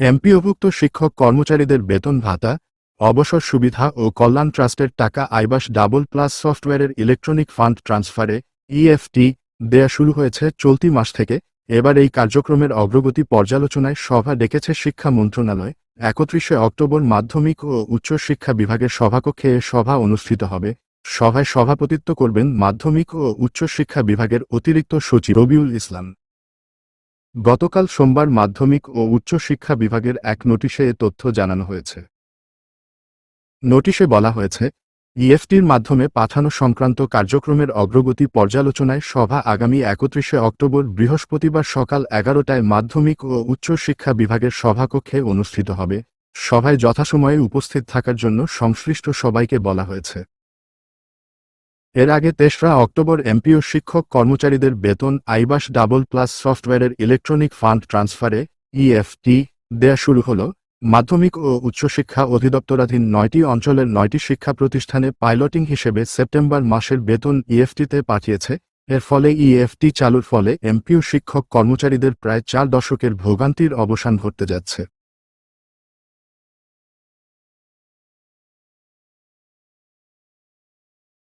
এমপিওভুক্ত শিক্ষক কর্মচারীদের বেতন ভাতা, অবসর সুবিধা ও কল্যাণ ট্রাস্টের টাকা আইবাস ডাবল প্লাস সফটওয়্যারের ইলেকট্রনিক ফান্ড ট্রান্সফারে ইএফটি দেয়া শুরু হয়েছে চলতি মাস থেকে। এবার এই কার্যক্রমের অগ্রগতি পর্যালোচনায় সভা ডেকেছে শিক্ষা মন্ত্রণালয়। একত্রিশে অক্টোবর মাধ্যমিক ও উচ্চশিক্ষা বিভাগের সভাকক্ষে সভা অনুষ্ঠিত হবে। সভায় সভাপতিত্ব করবেন মাধ্যমিক ও উচ্চশিক্ষা বিভাগের অতিরিক্ত সচিব রবিউল ইসলাম। গতকাল সোমবার মাধ্যমিক ও উচ্চশিক্ষা বিভাগের এক নোটিশে এ তথ্য জানানো হয়েছে। নোটিশে বলা হয়েছে, ইএফটির মাধ্যমে পাঠানো সংক্রান্ত কার্যক্রমের অগ্রগতি পর্যালোচনায় সভা আগামী একত্রিশে অক্টোবর বৃহস্পতিবার সকাল এগারোটায় মাধ্যমিক ও উচ্চশিক্ষা বিভাগের সভাকক্ষে অনুষ্ঠিত হবে। সভায় যথাসময়ে উপস্থিত থাকার জন্য সংশ্লিষ্ট সবাইকে বলা হয়েছে। এর আগে তেসরা অক্টোবর এমপিও শিক্ষক কর্মচারীদের বেতন আইবাস ডাবল প্লাস সফটওয়্যারের ইলেকট্রনিক ফান্ড ট্রান্সফারে, ইএফটি, দেয়া শুরু হল। মাধ্যমিক ও উচ্চশিক্ষা অধিদপ্তরাধীন নয়টি অঞ্চলের নয়টি শিক্ষা প্রতিষ্ঠানে পাইলটিং হিসেবে সেপ্টেম্বর মাসের বেতন ইএফটিতে পাঠিয়েছে। এর ফলে ইএফটি চালুর ফলে এমপিও শিক্ষক কর্মচারীদের প্রায় চার দশকের ভোগান্তির অবসান ঘটতে যাচ্ছে।